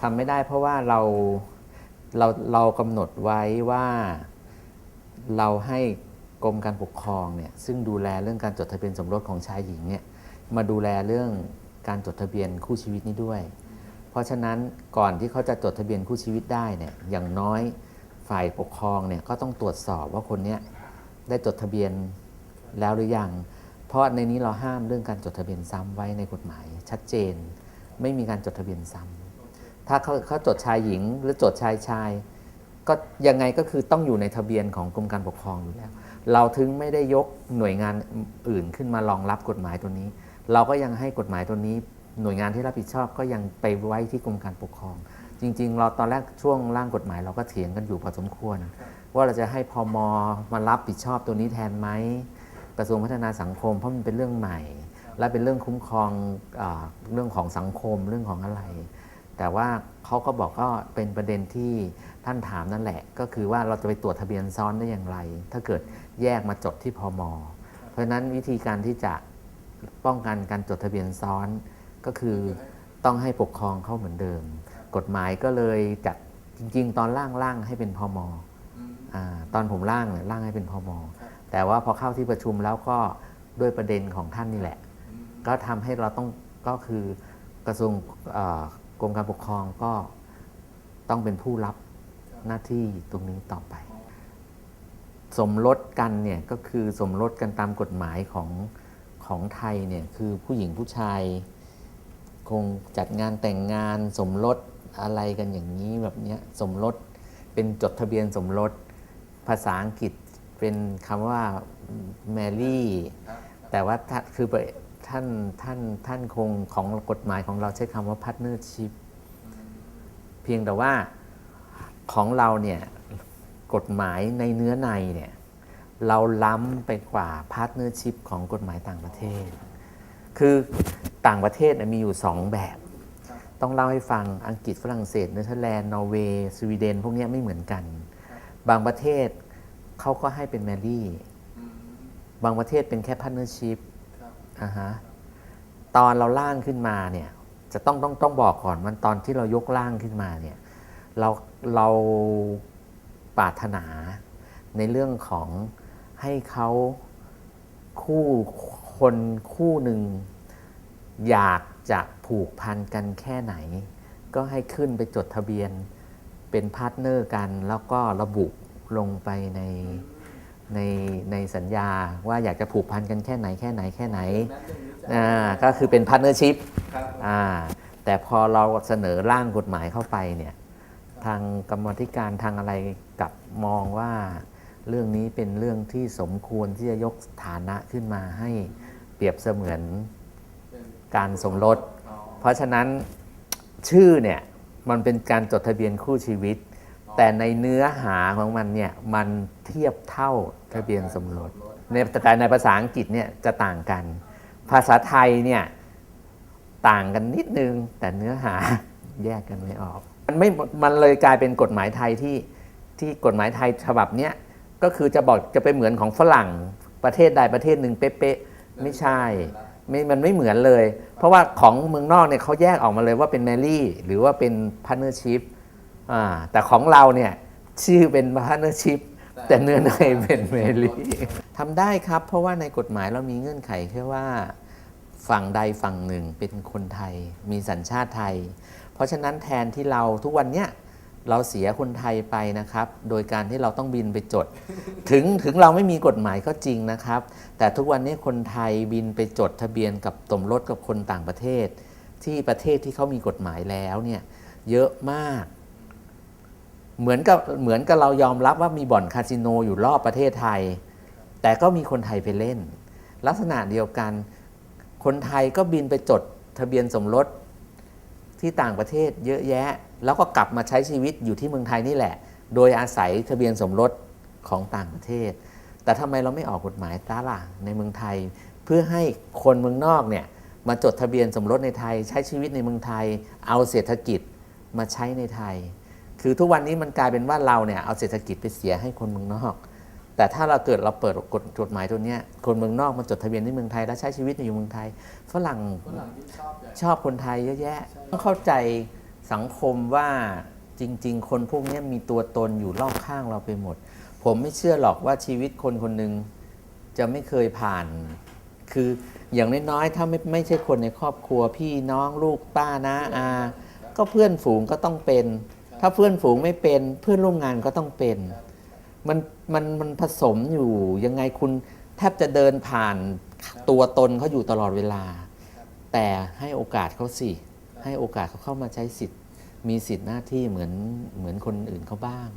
ทำไม่ได้เพราะว่าเราเราเรากำหนดไว้ว่าเราให้กรมการปกครองเนี่ยซึ่งดูแลเรื่องการจดทะเบียนสมรสของชายหญิงเนี่ยมาดูแลเรื่องการจดทะเบียนคู่ชีวิตนี้ด้วย เพราะฉะนั้นก่อนที่เขาจะจดทะเบียนคู่ชีวิตได้เนี่ยอย่างน้อยฝ่ายปกครองเนี่ยก็ต้องตรวจสอบว่าคนเนี้ยได้จดทะเบียนแล้วหรือยัง เพราะในนี้เราห้ามเรื่องการจดทะเบียนซ้ำไว้ในกฎหมาย ชัดเจนไม่มีการจดทะเบียนซ้ำ ถ้าเขาเขาจดชายหญิง หรือจดชายชาย ก็ยังไงก็คือต้องอยู่ในทะเบียนของกรมการปกครองอยู่แล้ว เราถึงไม่ได้ยกหน่วยงานอื่นขึ้นมารองรับกฎหมายตัวนี้ เราก็ยังให้กฎหมายตัวนี้ หน่วยงานที่รับผิดชอบก็ยังไปไว้ที่กรมการปกครอง จริง ๆ เราตอนแรกช่วงร่างกฎหมายเราก็เถียงกันอยู่พอสมควร ว่าเราจะให้พมมารับผิดชอบตัวนี้แทนไหมกระทรวงพัฒนาสังคมเพราะมันเป็นเรื่องใหม่ และเป็นเรื่องคุ้มครองอเรื่องของสังคมเรื่องของอะไร แต่ว่าเขาก็บอกก็เป็นประเด็นที่ท่านถามนั่นแหละ ก็คือว่าเราจะไปตรวจทะเบียนซ้อนได้อย่างไร ถ้าเกิดแยกมาจดที่พมเพราะฉะนั้นวิธีการที่จะป้องกันการจดทะเบียนซ้อนก็คือต้องให้ปกครองเข้าเหมือนเดิม กฎหมายก็เลยจัดจริง ๆ ตอนร่างร่างให้เป็นพมอตอนผมร่างเนี่ยร่างให้เป็นพมแต่ว่าพอเข้าที่ประชุมแล้วก็ด้วยประเด็นของท่านนี่แหละ ก็ทำให้เราต้องก็คือกระทรวง กรมการปกครองก็ต้องเป็นผู้รับหน้าที่ตรงนี้ต่อไป สมรสกันเนี่ยก็คือสมรสกันตามกฎหมายของของไทยเนี่ยคือผู้หญิงผู้ชายคงจัดงานแต่งงานสมรสอะไรกันอย่างนี้แบบเนี้ยสมรสเป็นจดทะเบียนสมรสภาษาอังกฤษเป็นคำว่า marry แต่ว่าถ้าคือ ท่านท่านท่านคงของกฎหมายของเราใช้คำว่า partnership เพียงแต่ว่าของเราเนี่ยกฎหมายในเนื้อในเนี่ยเราล้ำไปกว่า partnership ของกฎหมายต่างประเทศ คือต่างประเทศมีอยู่ 2 แบบ ต้องเล่าให้ฟังอังกฤษฝรั่งเศสเนเธอร์แลนด์นอร์เวย์สวีเดน พวกนี้ไม่เหมือนกัน บางประเทศเขาก็ให้เป็นแมรี่ บางประเทศเป็นแค่พาร์เนอร์ชิพ อ่าฮะตอนเราล่างขึ้นมาเนี่ยจะต้องต้องต้องบอกก่อนมันตอนที่เรายกล่างขึ้นมาเนี่ยเราเราปรารถนาในเรื่องของให้เขาคู่คนคู่หนึ่ง อยากจะผูกพันกันแค่ไหน ก็ให้ขึ้นไปจดทะเบียนเป็นพาร์ทเนอร์กัน แล้วก็ระบุลงไปใน ในในสัญญาว่าอยากจะผูกพันกันแค่ไหนแค่ไหนแค่ไหนอ่าก็คือเป็นพาร์ทเนอร์ชิพอ่าแต่พอเราเสนอร่างกฎหมายเข้าไปเนี่ยทางกรรมธิการทางอะไรกลับมองว่าเรื่องนี้เป็นเรื่องที่สมควรที่จะยกฐานะขึ้นมาให้เปรียบเสมือนการสมรส เพราะฉะนั้นชื่อเนี่ยมันเป็นการจดทะเบียนคู่ชีวิต แต่ในเนื้อหาของมันเนี่ยมันเทียบเท่าทะเบียนสมรสในแต่ในภาษาอังกฤษเนี่ยจะต่างกัน ภาษาไทยเนี่ยต่างกันนิดนึง แต่เนื้อหาแยกกันไม่ออก มันไม่มันเลยกลายเป็นกฎหมายไทยที่ที่กฎหมายไทยฉบับเนี้ยก็คือจะบอกจะไปเหมือนของฝรั่งประเทศใดประเทศหนึ่งเป๊ะๆไม่ใช่ไม่มันไม่เหมือนเลย เพราะว่าของเมืองนอกเนี่ยเขาแยกออกมาเลยว่าเป็นแมรี่ หรือว่าเป็นพาร์เนอร์ชิพ แต่ของเราเนี่ยชื่อเป็นพาร์เนอร์ชิพแต่เนื้อในเป็นแมรี่ทำได้ครับ เพราะว่าในกฎหมายเรามีเงื่อนไขแค่ว่าฝั่งใดฝั่งหนึ่งเป็นคนไทย มีสัญชาติไทย เพราะฉะนั้นแทนที่เราทุกวันเนี้ยเราเสียคนไทยไปนะครับ โดยการที่เราต้องบินไปจด ถึงถึงเราไม่มีกฎหมายก็จริงนะครับ แต่ทุกวันนี้คนไทยบินไปจดทะเบียนกับสมรสกับคนต่างประเทศ ที่ประเทศที่เขามีกฎหมายแล้วเนี่ยเยอะมาก เหมือนกับเหมือนกับเรายอมรับว่ามีบ่อนคาสิโนอยู่รอบประเทศไทย แต่ก็มีคนไทยไปเล่น ลักษณะเดียวกัน คนไทยก็บินไปจดทะเบียนสมรสที่ต่างประเทศเยอะแยะ แล้วก็กลับมาใช้ชีวิตอยู่ที่เมืองไทยนี่แหละ โดยอาศัยทะเบียนสมรสของต่างประเทศ แต่ทำไมเราไม่ออกกฎหมายตาล่ะในเมืองไทย เพื่อให้คนเมืองนอกเนี่ยมาจดทะเบียนสมรสในไทย ใช้ชีวิตในเมืองไทย เอาเศรษฐกิจมาใช้ในไทย คือทุกวันนี้มันกลายเป็นว่าเราเนี่ยเอาเศรษฐกิจไปเสียให้คนเมืองนอก แต่ถ้าเราเกิดเราเปิดกฎกฎหมายตัวเนี้ยคนเมืองนอกมาจดทะเบียนที่เมืองไทย แล้วใช้ชีวิตอยู่เมืองไทยฝรั่งชอบอย่างชอบคนไทยเยอะแยะต้องเข้าใจสังคมว่าจริง ๆ คนพวกนี้มีตัวตนอยู่รอบข้างเราไปหมด ผมไม่เชื่อหรอกว่าชีวิตคนคนหนึ่งจะไม่เคยผ่าน คืออย่างน้อยๆ ถ้าไม่ไม่ใช่คนในครอบครัวพี่น้องลูกป้านะอา ก็เพื่อนฝูงก็ต้องเป็น ถ้าเพื่อนฝูงไม่เป็นเพื่อนร่วมงานก็ต้องเป็น มันมันมันผสมอยู่ยังไงคุณแทบจะเดินผ่านตัวตนเขาอยู่ตลอดเวลา แต่ให้โอกาสเขาสิ ให้โอกาสเขาเข้ามาใช้สิทธิ์ มีสิทธิ์หน้าที่เหมือนเหมือนคนอื่นเขาบ้าง